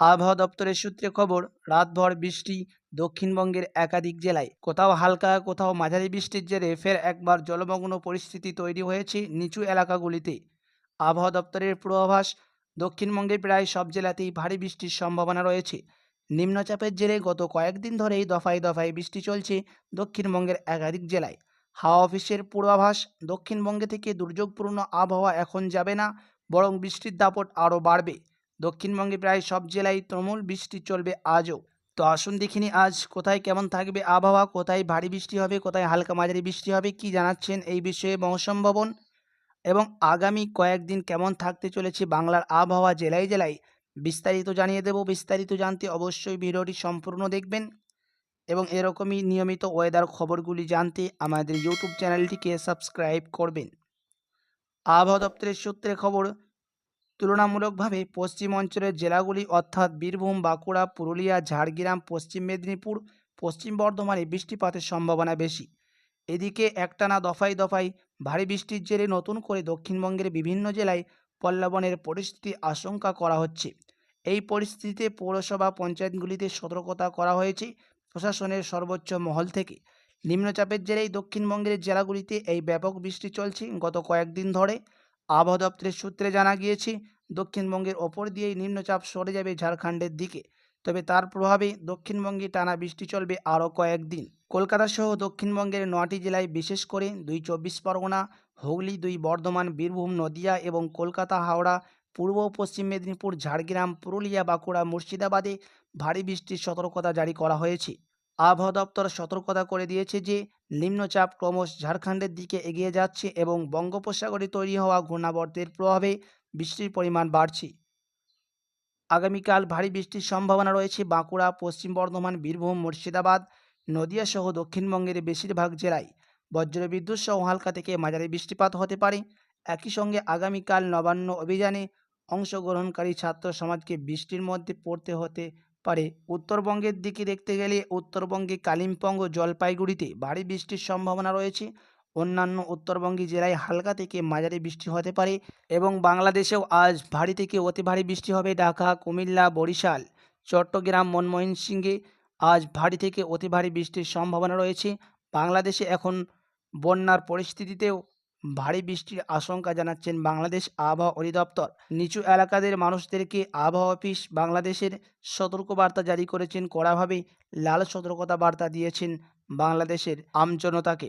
আবহাওয়া দপ্তরের সূত্রে খবর, রাতভর বৃষ্টি দক্ষিণবঙ্গের একাধিক জেলায়। কোথাও হালকা, কোথাও মাঝারি বৃষ্টির জেরে ফের একবার জলমগ্ন পরিস্থিতি তৈরি হয়েছে নিচু এলাকাগুলিতে। আবহাওয়া দপ্তরের পূর্বাভাস, দক্ষিণবঙ্গের প্রায় সব জেলাতেই ভারী বৃষ্টির সম্ভাবনা রয়েছে। নিম্নচাপের জেরে গত কয়েকদিন ধরেই দফায় দফায় বৃষ্টি চলছে দক্ষিণবঙ্গের একাধিক জেলায়। হাওয়া অফিসের পূর্বাভাস, দক্ষিণবঙ্গে থেকে দুর্যোগপূর্ণ আবহাওয়া এখন যাবে না, বরং বৃষ্টির দাপট আরও বাড়বে। দক্ষিণবঙ্গে প্রায় সব জেলায় তুমুল বৃষ্টি চলবে আজও। তো আসুন দেখিনি আজ কোথায় কেমন থাকবে আবহাওয়া, কোথায় ভারী বৃষ্টি হবে, কোথায় হালকা মাঝারি বৃষ্টি হবে, কি জানাচ্ছেন এই বিষয়ে মৌসুম ভবন? এবং আগামী কয়েকদিন কেমন থাকতে চলেছে বাংলার আবহাওয়া জেলায় জেলায়? বিস্তারিত জানিয়ে দেব, বিস্তারিত জানতে অবশ্যই ভিডিওটি সম্পূর্ণ দেখবেন। এবং এরকমই নিয়মিত ওয়েদার খবরগুলি জানতে আমাদের ইউটিউব চ্যানেলটিকে সাবস্ক্রাইব করবেন। আবহাওয়া দপ্তরের সূত্রে খবর তুলনামূলকভাবে পশ্চিম অঞ্চলের জেলাগুলি অর্থাৎ বীরভূম, বাঁকুড়া, পুরুলিয়া, ঝাড়গ্রাম, পশ্চিম মেদিনীপুর, পশ্চিম বর্ধমানে বৃষ্টিপাতের সম্ভাবনা বেশি। এদিকে একটানা দফায় দফায় ভারী বৃষ্টির জেরে নতুন করে দক্ষিণবঙ্গের বিভিন্ন জেলায় পল্লবনের পরিস্থিতি আশঙ্কা করা হচ্ছে। এই পরিস্থিতিতে পৌরসভা পঞ্চায়েতগুলিতে সতর্কতা করা হয়েছে প্রশাসনের সর্বোচ্চ মহল থেকে। নিম্নচাপের জেরেই দক্ষিণবঙ্গের জেলাগুলিতে এই ব্যাপক বৃষ্টি চলছে গত কয়েকদিন ধরে। আবহাওয়া দপ্তরের সূত্রে জানা গিয়েছে, দক্ষিণবঙ্গের ওপর দিয়েই নিম্নচাপ সরে যাবে ঝাড়খণ্ডের দিকে। তবে তার প্রভাবে দক্ষিণবঙ্গে টানা বৃষ্টি চলবে আরও কয়েকদিন। কলকাতা সহ দক্ষিণবঙ্গের নটি জেলায় বিশেষ করে দুই চব্বিশ পরগনা, হুগলি, দুই বর্ধমান, বীরভূম, নদিয়া এবং কলকাতা, হাওড়া, পূর্ব পশ্চিম মেদিনীপুর, ঝাড়গ্রাম, পুরুলিয়া, বাঁকুড়া, মুর্শিদাবাদে ভারী বৃষ্টির সতর্কতা জারি করা হয়েছে। আবহাওয়া দপ্তর সতর্কতা করে দিয়েছে যে, নিম্নচাপ ক্রমশ ঝাড়খণ্ডের দিকে এগিয়ে যাচ্ছে এবং বঙ্গোপসাগরে তৈরি হওয়া ঘূর্ণাবর্তের প্রভাবে বৃষ্টির পরিমাণ বাড়ছে। আগামীকাল ভারী বৃষ্টির সম্ভাবনা রয়েছে বাঁকুড়া, পশ্চিম বর্ধমান, বীরভূম, মুর্শিদাবাদ নদিয়া সহ দক্ষিণবঙ্গের বেশিরভাগ জেলায় বজ্রবিদ্যুৎ সহ হালকা থেকে মাঝারি বৃষ্টিপাত হতে পারে। একই সঙ্গে আগামীকাল নবান্ন অভিযানে অংশগ্রহণকারী ছাত্র সমাজকে বৃষ্টির মধ্যে পড়তে হতে পারে। উত্তরবঙ্গের দিকে দেখতে গেলে উত্তরবঙ্গে কালিম্পং ও জলপাইগুড়িতে ভারী বৃষ্টির সম্ভাবনা রয়েছে। অন্যান্য উত্তরবঙ্গী জেলায় হালকা থেকে মাঝারি বৃষ্টি হতে পারে এবং বাংলাদেশেও আজ ভারী থেকে অতি ভারী বৃষ্টি হবে। ঢাকা, কুমিল্লা, বরিশাল, চট্টগ্রাম মনমোহনসিংহে আজ ভারী থেকে অতি ভারী বৃষ্টির সম্ভাবনা রয়েছে। বাংলাদেশে এখন বন্যার পরিস্থিতিতেও ভারী বৃষ্টির আশঙ্কা জানাচ্ছেন বাংলাদেশ আবহাওয়া অধিদপ্তর। নিচু এলাকাদের মানুষদেরকে আবহাওয়া অফিস বাংলাদেশের সতর্কবার্তা জারি করেছেন, কড়াভাবে লাল সতর্কতা বার্তা দিয়েছেন বাংলাদেশের আমজনতাকে।